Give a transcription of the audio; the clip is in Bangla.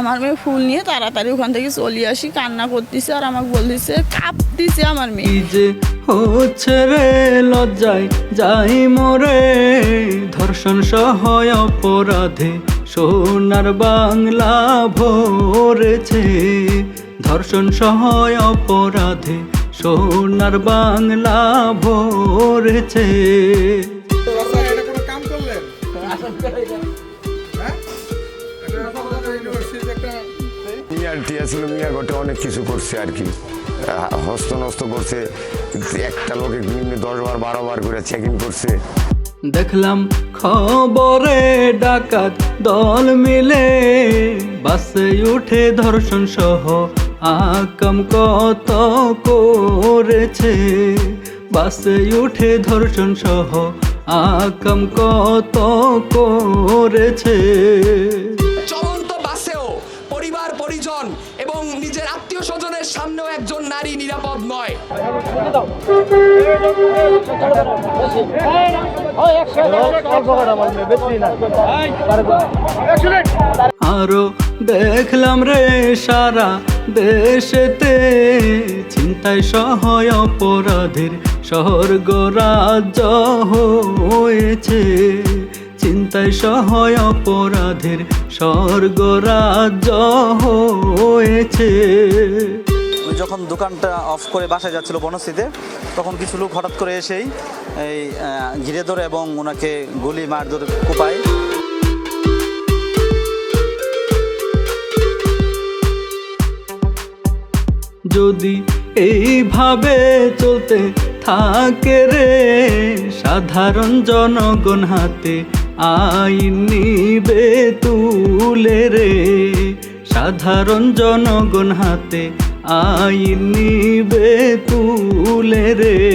আমার মেয়ে ফুল নিয়ে তাড়াতাড়ি ওখান থেকে চলে আসি কান্না করতেছে আর আমাকে বলতেছে কাঁপতেছে আমার মেয়ে। যে হচ্ছে রে লজ্জায় যাই মোরে। ধর্ষণ সহ অপরাধে সোনার বাংলা ভরেছে। ধর্ষণ সহ অপরাধে সোনার বাংলা ভরেছে। একটা? মিয়ার টিয়া ছিল মিয়া গোটে অনেক কিছু করছে আর কি। হস্ত নস্ত করছে একটা লোকে নিম্নে দশ বার বারো বার করে চেক ইন করছে। দেখলাম খবরে ডাকাত দল মিলে বাসে উঠে ধর্ষণ সহ আকাম কত করেছে। বাসে উঠে ধর্ষণ সহ আকাম কত করেছে। পরিজন এবং নিজের আত্মীয় স্বজনের সামনেও একজন নারী নিরাপদ নয়। আরও দেখলাম রে সারা দেশেতে, চিন্তায় সহায় অপরাধের স্বর্গ রাজ্য হয়েছে। চিন্তায় সহায় অপরাধের স্বর্গ রাজ্য হয়েছে যখন দোকানটা অফ করে বাসায় যাচ্ছিল বনশ্রীতে তখন কিছু লোক হঠাৎ করে এসেই এই ঘিরে ধরে এবং ওনাকে গুলি মারধর কোপায়। যদি এইভাবে চলতে থাকে রে সাধারণ জনগণ হাতে আইন নিবে তুলে রে। সাধারণ জনগণ হাতে আইন নিবে তুলে রে।